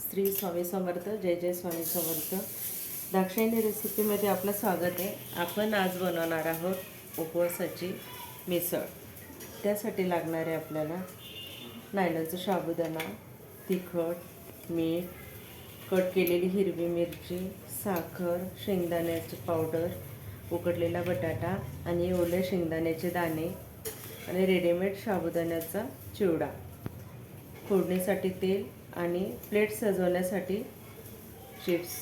श्री स्वामी समर्थ जय जय स्वामी समर्थ. दाक्षिणी रेसिपीमध्ये आपलं स्वागत आहे. आपण आज बनवणार आहोत उपवासाची मिसळ. त्यासाठी लागणारे आपल्याला नायलनचं साबुदाणा तिखट मीठ कट केलेली हिरवी मिरची साखर शेंगदाण्याची पावडर उकडलेला बटाटा आणि ओले शेंगदाण्याचे दाणे आणि रेडीमेड साबुदाण्याचा चिवडा. फोडणीसाठी तेल आणि प्लेट सजवण्यासाठी चिप्स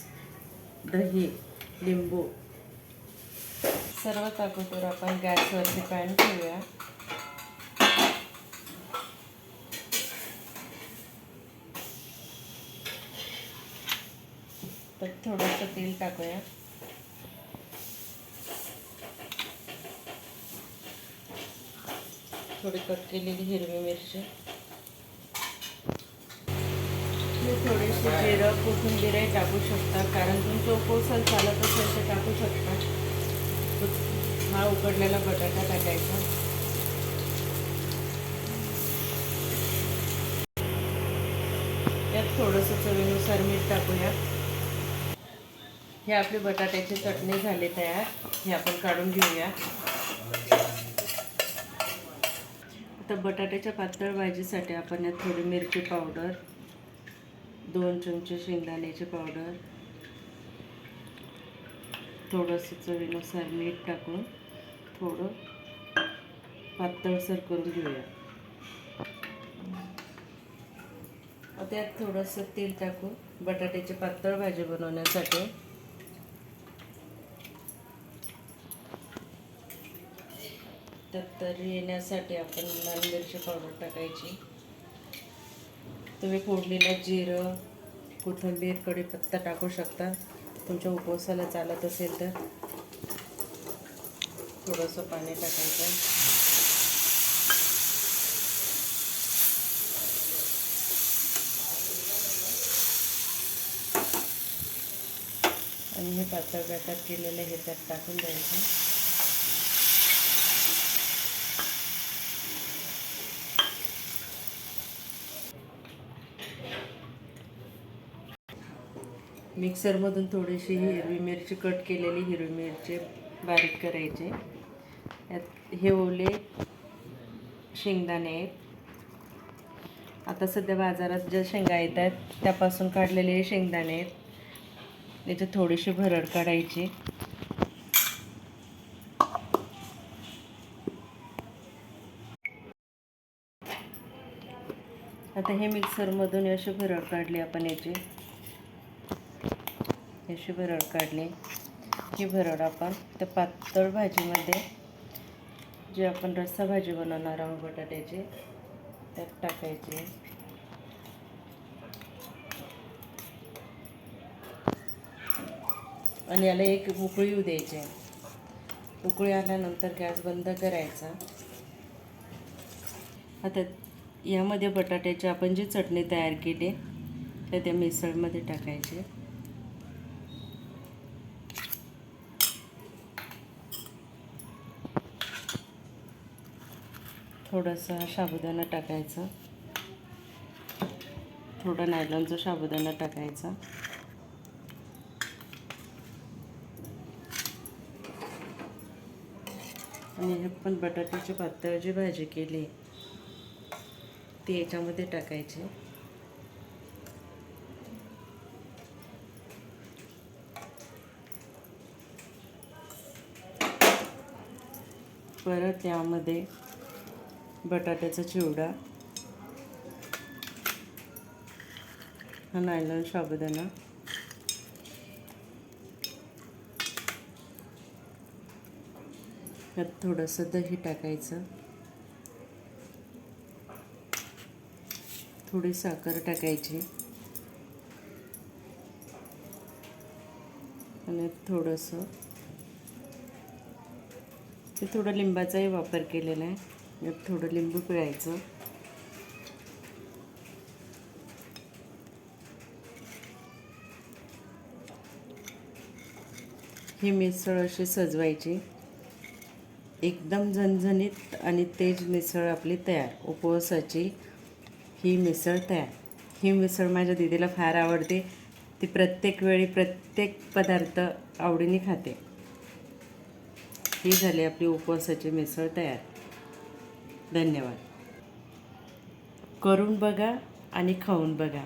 दही लिंबू. सर्व अगोदर आपण गॅसवरती पॅन ठेवूया. तर थोडंसं तेल टाकूया. थोडी कट केलेली हिरवी मिरची. थोडेसे थोडीशी जिरं कोथिंबीरही टाकू शकता. कारण तुमचं उपवासाला चालत असेल तर टाकू शकता. हा उकडलेला बटाटा टाकायचा. यात थोडंसं चवीनुसार मीठ टाकूया. हे आपली बटाट्याची चटणी झाली तयार. हे आपण काढून घेऊया. आता बटाट्याच्या पातळ भाजीसाठी आपण यात थोडी मिरची पावडर दोन चमचे शेंगदाण्याची पावडर थोडंसं चवीनुसार मीठ टाकून थोडं पातळसर करून घेऊया. त्यात थोडंसं तेल टाकून बटाट्याची पातळ भाजी बनवण्यासाठी त्यात तर येण्यासाठी आपण लाल मिरची पावडर टाकायची. तुम्ही फोडलेलं जिरं कोथिंबीर कढीपत्ता टाकू शकता. तुमच्या उपवासाला चालत असेल तर. थोडंसं पाणी टाकायचं. आणि हे पातळ बॅटर केलेलं हे त्यात टाकून द्यायचं. मिक्सरमधून थोडीशी हिरवी मिरची कट केलेली हिरवी मिरची बारीक करायची. यात हे ओले शेंगदाणे आहेत. आता सध्या बाजारात ज्या शेंगा येत आहेत त्यापासून काढलेले हे शेंगदाणे आहेत. याची थोडीशी भरड काढायची. आता हे मिक्सरमधून अशी भरड काढली आपण याची. अशी भरड काढली. ही भरड आपण त्या पातळ भाजीमध्ये जे आपण रस्सा भाजी बनवणार आहोत बटाट्याची त्यात टाकायची. आणि याला एक उकळी येऊ द्यायची. उकळी आल्यानंतर गॅस बंद करायचा. आता यामध्ये बटाट्याची आपण जी चटणी तयार केली त्या त्या मिसळमध्ये टाकायची. थोडंसं साबुदाणा टाकायचं. थोडं नायलॉनचं साबुदाणा टाकायचा. आणि हे पण बटाट्याची पातळ जी भाजी केली ती याच्यामध्ये टाकायची. परत यामध्ये बटाट्याचा चिवडा. हा नायलॉन साबुदाणा. त्यात थोडंसं दही टाकायचं. थोडी साखर टाकायची. आणि थोडंसं ते थोडं लिंबाचाही वापर केलेला आहे. यात थोडं लिंबू पिळायचं. ही मिसळ अशी सजवायची. एकदम झणझणीत आणि तेज मिसळ आपली तयार उपवासाची ही मिसळ तयार. ही मिसळ माझ्या दीदीला फार आवडते. ती प्रत्येक वेळी प्रत्येक पदार्थ आवडीने खाते. ही झाली आपली उपवासाची मिसळ तयार. धन्यवाद. करून बघा आणि खाऊन बघा.